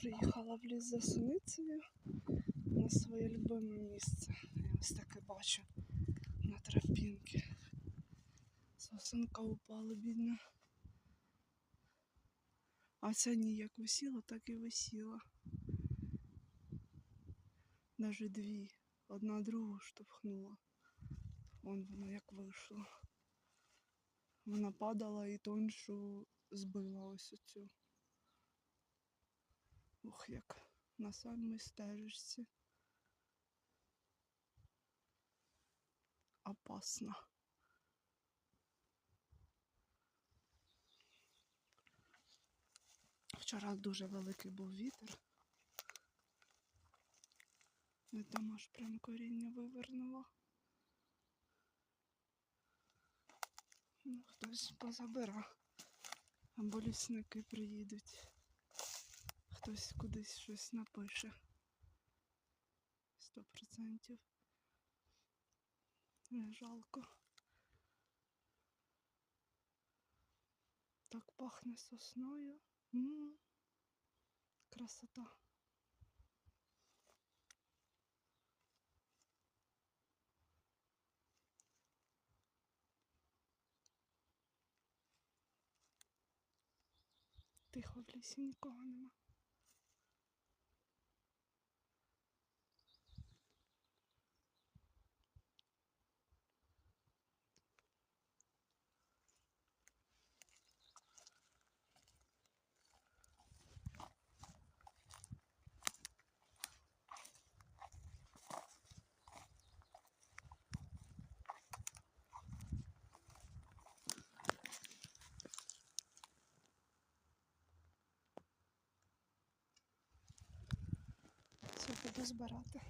Приїхала в ліс за суницею на своє любиме місце. Я ось таке бачу на тропінки. Сосенка упала, бідна. А ця ніяк висіла, так і висіла. Даже дві. Одна другу штовхнула. Вон воно як вийшло. Вона падала і тоншу збила ось оцю. Ух, як на самій стежечці. Опасно. Вчора дуже великий був вітер. І там аж прям коріння вивернуло. Ну, хтось позабирав. Або лісники приїдуть. Хтось кудись щось напише. Сто процентів. Не жалко. Так пахне сосною. м Красота. Тихо в лісі нікого нема. Буду збирати.